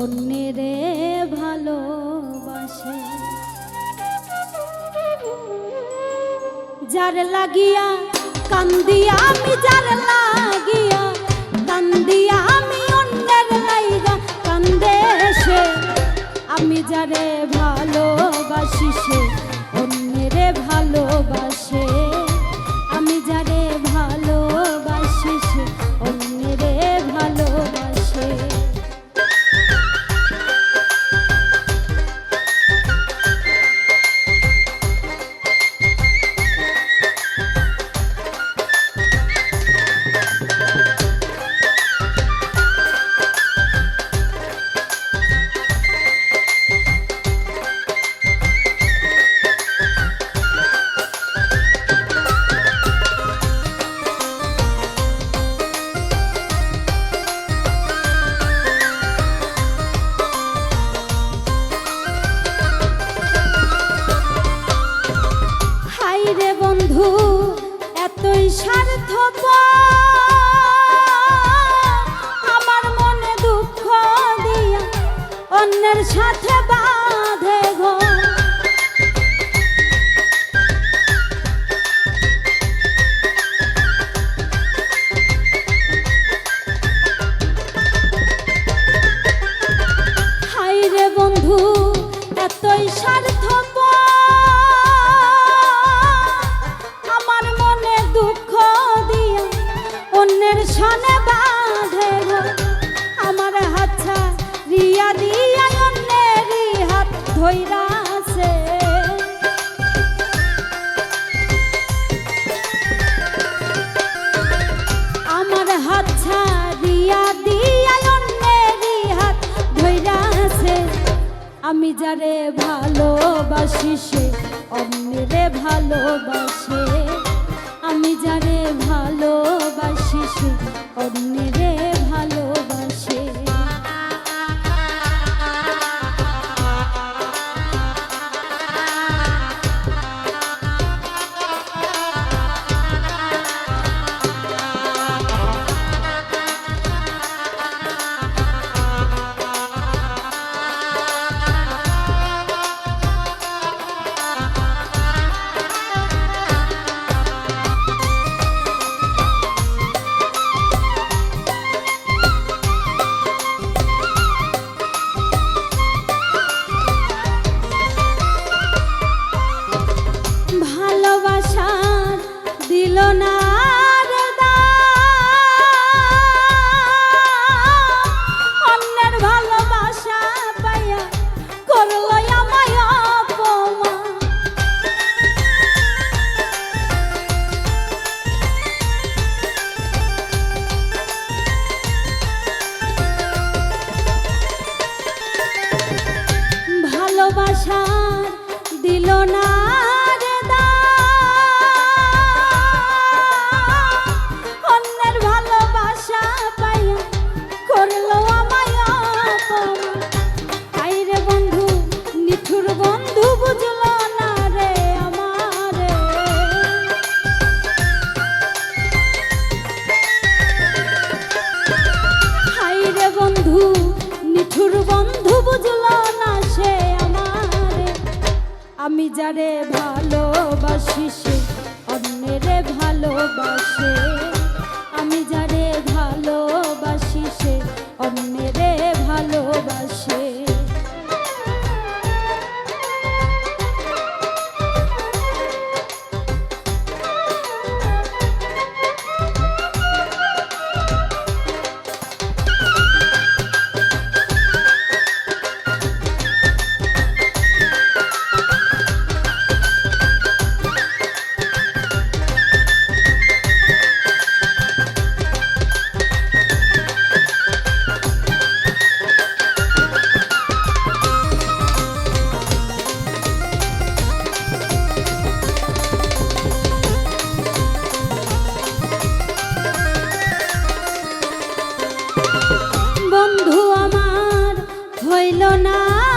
অন্যেরে ভালোবাসে। যার লাগিয়া কান্দিয়া আমি যার লাগিয়া বন্ধু, এতই স্বার্থ আমার মনে দুঃখ দিয়া অন্যের সাথে বাঁধে গো। হাই রে বন্ধু, এতই স্বার্থ আমি যারে ভালোবাসি সে রে ভালোবাসে। আমি যারে ভালোবাসি সে আমি যারে ভালোবাসি সে অন্যের ভালোবাসে। nada.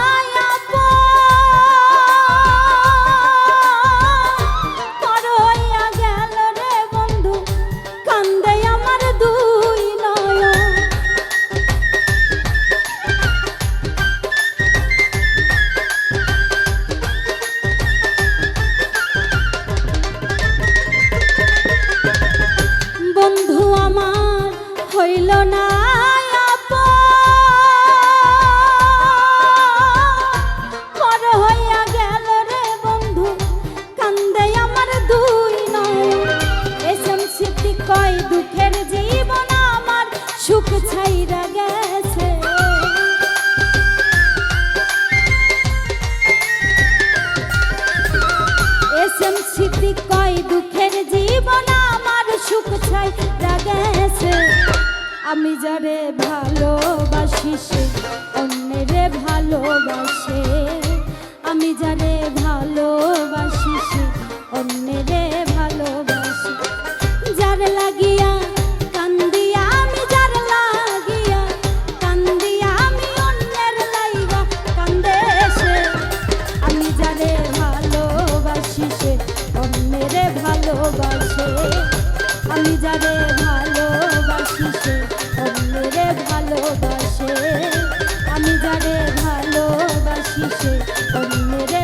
কয় দুঃখের জীবন, আমার সুখ আমি যারে ভালোবাসি, সে অন্যেরে ভালোবাসে। আমি যারে ভালোবাসি, সে অন্যেরে যারে ভালোবাসি সে অন্যরে ভালোবাসে। আমি যারে ভালোবাসি সে অন্যরে